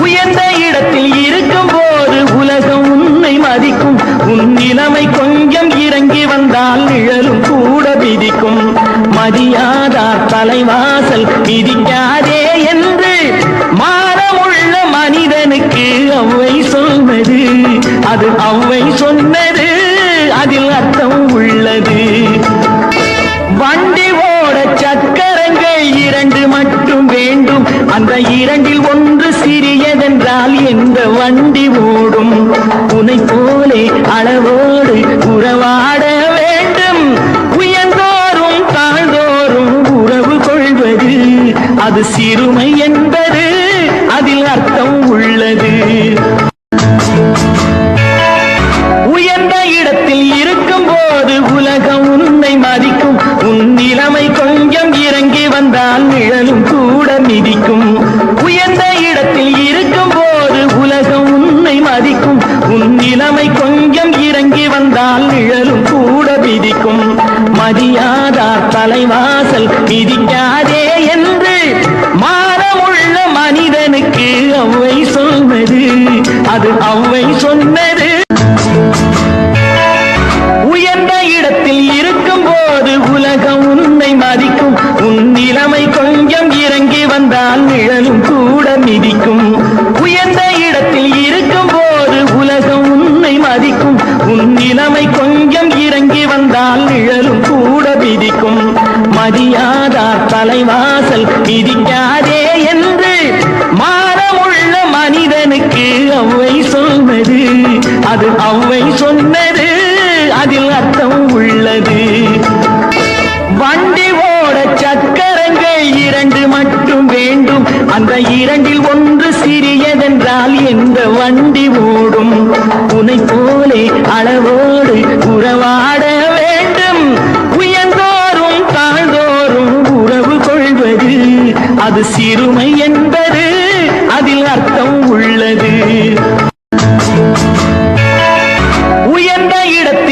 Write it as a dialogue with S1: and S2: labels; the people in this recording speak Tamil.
S1: உயர்ந்த இடத்தில் இருக்கும் போது உலகம் உன்னை மதிக்கும். உன் நிலைமை கொஞ்சம் இறங்கி வந்தால் நிழலும் கூட விதிக்கும் மதியாதா தலைவாசல் விதிக்காதே என்று மானமுள்ள மனிதனுக்கு அவ்வை சொன்னது. அது அவ்வை சொன்னது அதில் அர்த்தம் உள்ளது. அந்த இரண்டில் ஒன்று சிறியதென்றால் எந்த வண்டி ஓடும்? உனை போலே அளவோடு உறவாட வேண்டும். உயர்ந்தோறும் தாழ்ந்தோறும் உறவு கொள்வது அது சிறுமை என்பது அதில் அர்த்தம் உள்ளது. உயர்ந்த இடத்தில் இருக்கும் போது உலகம் உன்னை மதிக்கும் உன் நிலைமை கொஞ்சம் இறங்கி வந்தால் நிழலும் உன் நிலைமை கொஞ்சம் இறங்கி வந்தால் நிழலும் கூட விதிக்கும் மதியாதா தலைவாசல் விதிக்காதே என்று மாறமுள்ள மனிதனுக்கு அவ்வை சொன்னது. அது அவ்வை சொன்னது. உயர்ந்த இடத்தில் இருக்கும் போது உலகம் உன்னை மதிக்க மதியாதா தலைவாசல் மிதிக்காதே என்று மாறமுள்ள மனிதனுக்கு அவ்வை சொன்னது. அது அவ்வை சொன்னது அதில் அர்த்தம் உள்ளது. வண்டி ஓட சக்கரங்கள் இரண்டு மட்டும் வேண்டும். அந்த இரண்டில் ஒன்று சிறியதென்றால் எந்த வண்டி ஓடும்? உனை போலே அளவோ